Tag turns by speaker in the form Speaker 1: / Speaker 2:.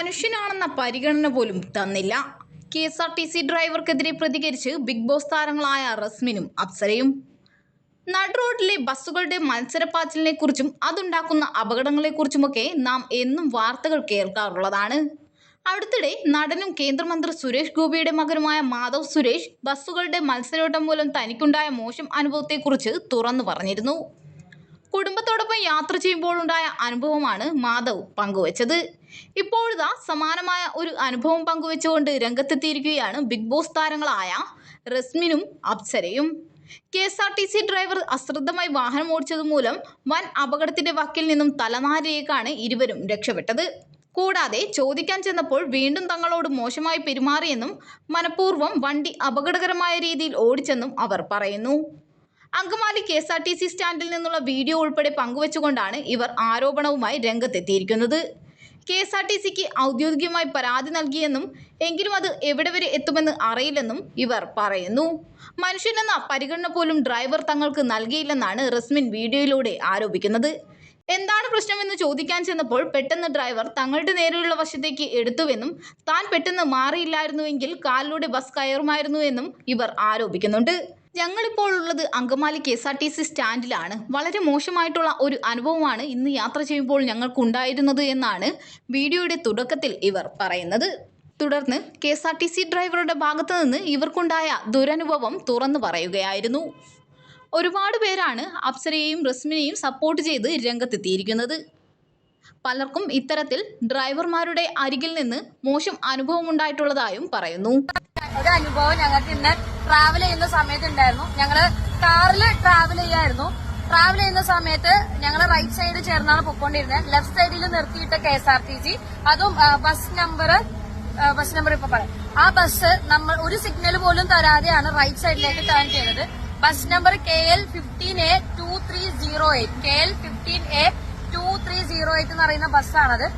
Speaker 1: മനുഷ്യനാണെന്ന പരിഗണന പോലും തന്നില്ല. K S R T C ഡ്രൈവർക്കെതിരെ പ്രതികരിച്ച് ബിഗ് ബോസ് താരങ്ങളായ റസ്മിനും അപ്സരയും. നട് റോഡിലെ ബസ്സുകളുടെ മത്സരപ്പാച്ചിലിനെ കുറിച്ചും അതുണ്ടാക്കുന്ന അപകടങ്ങളെക്കുറിച്ചുമൊക്കെ നാം എന്നും വാർത്തകൾ കേൾക്കാറുള്ളതാണ്. അടുത്തിടെ നടനും കേന്ദ്രമന്ത്രി സുരേഷ് ഗോപിയുടെ മകനുമായ മാധവ് സുരേഷ് ബസ്സുകളുടെ മത്സരോട്ടം മൂലം തനിക്കുണ്ടായ മോശം അനുഭവത്തെക്കുറിച്ച് തുറന്നു പറഞ്ഞിരുന്നു. കുടുംബത്തോടൊപ്പം യാത്ര ചെയ്യുമ്പോഴുണ്ടായ അനുഭവമാണ് മാധവ് പങ്കുവച്ചത്. ഇപ്പോഴിതാ സമാനമായ ഒരു അനുഭവം പങ്കുവെച്ചുകൊണ്ട് രംഗത്തെത്തിയിരിക്കുകയാണ് ബിഗ് ബോസ് താരങ്ങളായ റസ്മിനും അപ്സരയും. K S R T C driver അശ്രദ്ധമായി വാഹനം ഓടിച്ചത് മൂലം വൻ അപകടത്തിന്റെ വക്കിൽ നിന്നും തലനാരിയേക്കാണ് ഇരുവരും രക്ഷപ്പെട്ടത്. കൂടാതെ ചോദിക്കാൻ ചെന്നപ്പോൾ വീണ്ടും തങ്ങളോട് മോശമായി പെരുമാറിയെന്നും മനഃപൂർവം വണ്ടി അപകടകരമായ രീതിയിൽ ഓടിച്ചെന്നും അവർ പറയുന്നു. Angamaly K S R T C സ്റ്റാൻഡിൽ നിന്നുള്ള വീഡിയോ ഉൾപ്പെടെ പങ്കുവച്ചുകൊണ്ടാണ് ഇവർ ആരോപണവുമായി രംഗത്തെത്തിയിരിക്കുന്നത്. കെ എസ് ആർ ടി സിക്ക് ഔദ്യോഗികമായി പരാതി നൽകിയെന്നും എങ്കിലും അത് എവിടെ വരെ എത്തുമെന്ന് അറിയില്ലെന്നും ഇവർ പറയുന്നു. മനുഷ്യനെന്ന പരിഗണന പോലും ഡ്രൈവർ തങ്ങൾക്ക് നൽകിയില്ലെന്നാണ് റസ്മിൻ വീഡിയോയിലൂടെ ആരോപിക്കുന്നത്. എന്താണ് പ്രശ്നമെന്ന് ചോദിക്കാൻ ചെന്നപ്പോൾ പെട്ടെന്ന് ഡ്രൈവർ തങ്ങളുടെ നേരെയുള്ള വശത്തേക്ക് എടുത്തുവെന്നും താൻ പെട്ടെന്ന് മാറിയില്ലായിരുന്നുവെങ്കിൽ കാലിലൂടെ ബസ് കയറുമായിരുന്നു എന്നും ഇവർ ആരോപിക്കുന്നുണ്ട്. ഞങ്ങളിപ്പോൾ ഉള്ളത് Angamaly K S R T C സ്റ്റാൻഡിലാണ്. വളരെ മോശമായിട്ടുള്ള ഒരു അനുഭവമാണ് ഇന്ന് യാത്ര ചെയ്യുമ്പോൾ ഞങ്ങൾക്കുണ്ടായിരുന്നത് എന്നാണ് വീഡിയോയുടെ തുടക്കത്തിൽ ഇവർ പറയുന്നത്. തുടർന്ന് K S R T C ഡ്രൈവറുടെ ഭാഗത്തു നിന്ന് ഇവർക്കുണ്ടായ ദുരനുഭവം തുറന്നു പറയുകയായിരുന്നു. ഒരുപാട് പേരാണ് അപ്സരയെയും റസ്മിനെയും സപ്പോർട്ട് ചെയ്ത് രംഗത്തെത്തിയിരിക്കുന്നത്. പലർക്കും ഇത്തരത്തിൽ ഡ്രൈവർമാരുടെ അരികിൽ നിന്ന് മോശം അനുഭവം ഉണ്ടായിട്ടുള്ളതായും പറയുന്നു.
Speaker 2: ഒരു അനുഭവം ഞങ്ങൾക്ക് ഇന്ന് ട്രാവൽ ചെയ്യുന്ന സമയത്ത് ഉണ്ടായിരുന്നു ഞങ്ങൾ കാറിൽ ട്രാവൽ ചെയ്യായിരുന്നു. ട്രാവൽ ചെയ്യുന്ന സമയത്ത് ഞങ്ങൾ റൈറ്റ് സൈഡ് ചേർന്നാണ് പൊക്കോണ്ടിരുന്നത് ലെഫ്റ്റ് സൈഡിൽ നിർത്തിയിട്ട K S R T C അതും ബസ് നമ്പർ ബസ് നമ്പർ ഇപ്പൊ പറയാം. ആ ബസ് നമ്മൾ ഒരു സിഗ്നൽ പോലും തരാതെയാണ് റൈറ്റ് സൈഡിലേക്ക് ടേൺ ചെയ്തത്. Bus number K L fifteen A two three zero eight K L fifteen A two three zero eight എന്ന് പറയുന്ന ബസ്സാണത്